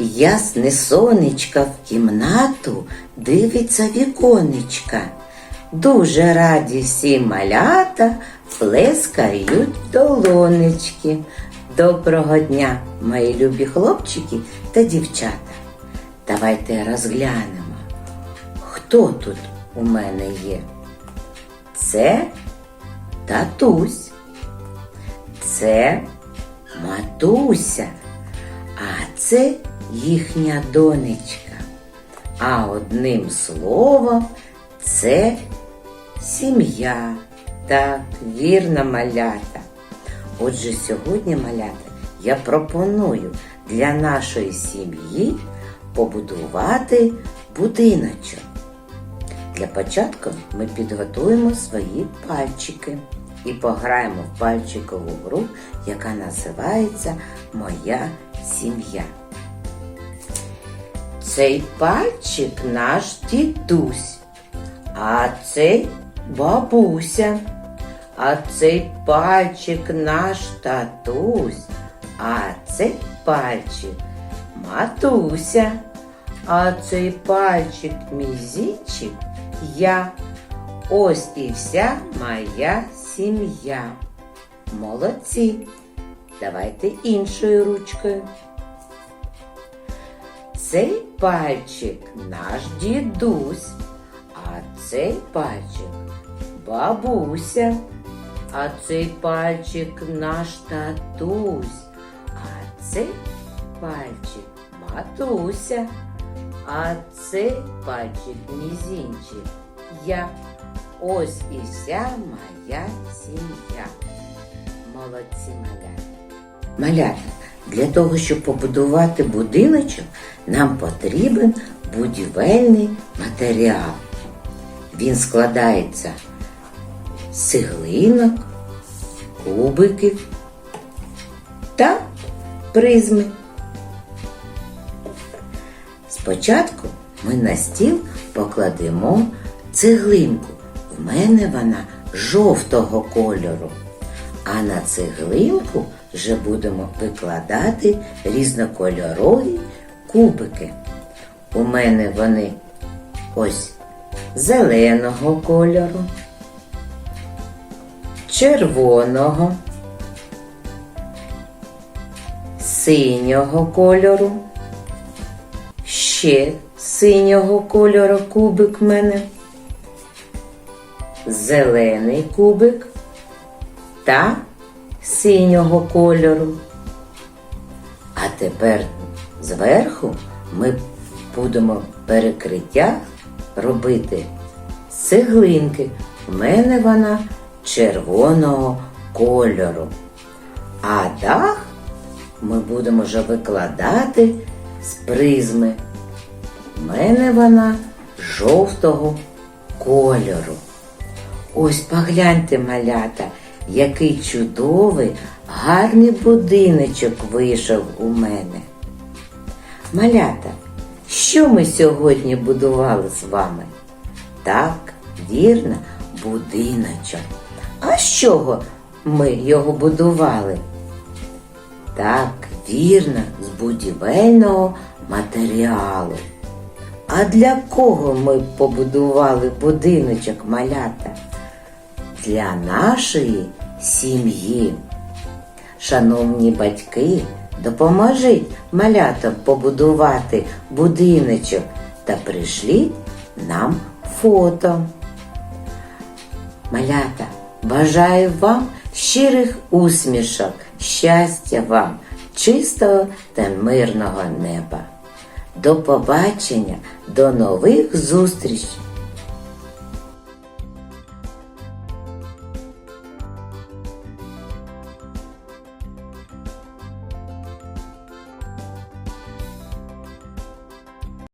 Ясне сонечка в кімнату дивиться віконечка. Дуже раді всі малята плескають долонечки. Доброго дня, мої любі хлопчики та дівчата. Давайте розглянемо, хто тут у мене є. Це татусь, це матуся, а це їхня донечка. А одним словом, це сім'я. Так, вірна малята. Отже, сьогодні, малята, я пропоную для нашої сім'ї побудувати будиночок. Для початку ми підготуємо свої пальчики і пограємо в пальчикову гру, яка називається Моя сім'я. Цей пальчик наш дідусь, а цей бабуся, а цей пальчик наш татусь, а цей пальчик матуся, а цей пальчик мізічик я. Ось і вся моя сім'я. Молодці. Давайте іншою ручкою. Цей пальчик наш дідусь, а цей пальчик бабуся, а цей пальчик наш татусь, а цей пальчик матуся, а цей пальчик мізінчик я. Ось і вся моя сім'я. Молодці малята. Малята, Для того, щоб побудувати будиночок, нам потрібен будівельний матеріал. Він складається з цеглинок, кубиків та призми. Спочатку ми на стіл покладемо цеглинку. В мене вона жовтого кольору. А на цеглинку вже будемо викладати різнокольорові кубики. У мене вони ось зеленого кольору, червоного, синього кольору, ще синього кольору кубик в мене. Зелений кубик та синього кольору. А тепер зверху ми будемо перекриття робити з цеглинки. У мене вона червоного кольору. А дах ми будемо вже викладати з призми. У мене вона жовтого кольору. Ось погляньте, малята, який чудовий, гарний будиночок вийшов у мене. Малята, що ми сьогодні будували з вами? Так, вірно, будиночок. А з чого ми його будували? Так, вірно, з будівельного матеріалу. А для кого ми побудували будиночок малята? Для нашої сім'ї. Шановні батьки, допоможіть малятам побудувати будиночок та прийшліть нам фото. Малята, бажаю вам щирих усмішок, щастя вам, чистого та мирного неба. До побачення, до нових зустрічей!